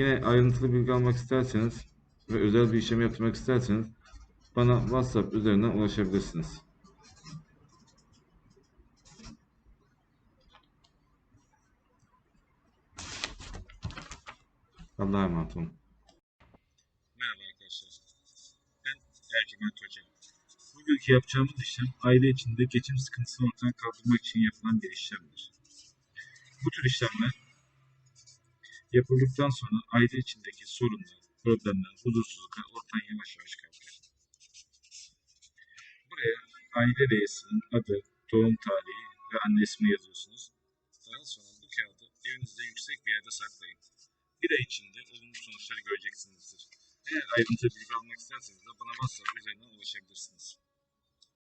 Yine ayrıntılı bilgi almak isterseniz ve özel bir işlem yaptırmak isterseniz bana WhatsApp üzerinden ulaşabilirsiniz. Allah'a emanet olun. Merhaba arkadaşlar. Ben Ercüment Hoca. Bugünkü yapacağımız işlem aile içinde geçim sıkıntısını ortadan kaldırmak için yapılan bir işlemdir. Bu tür işlemler yapıldıktan sonra aile içindeki sorunlar, problemler, huzursuzluklar ortadan yavaş yavaş kalkıyor. Buraya aile reisinin adı, doğum tarihi ve anne ismi yazıyorsunuz. Daha sonra bu kağıdı evinizde yüksek bir yerde saklayın. Bir ay içinde olumlu sonuçları göreceksinizdir. Eğer ayrıntılı bilgi almak isterseniz de bana WhatsApp üzerinden ulaşabilirsiniz.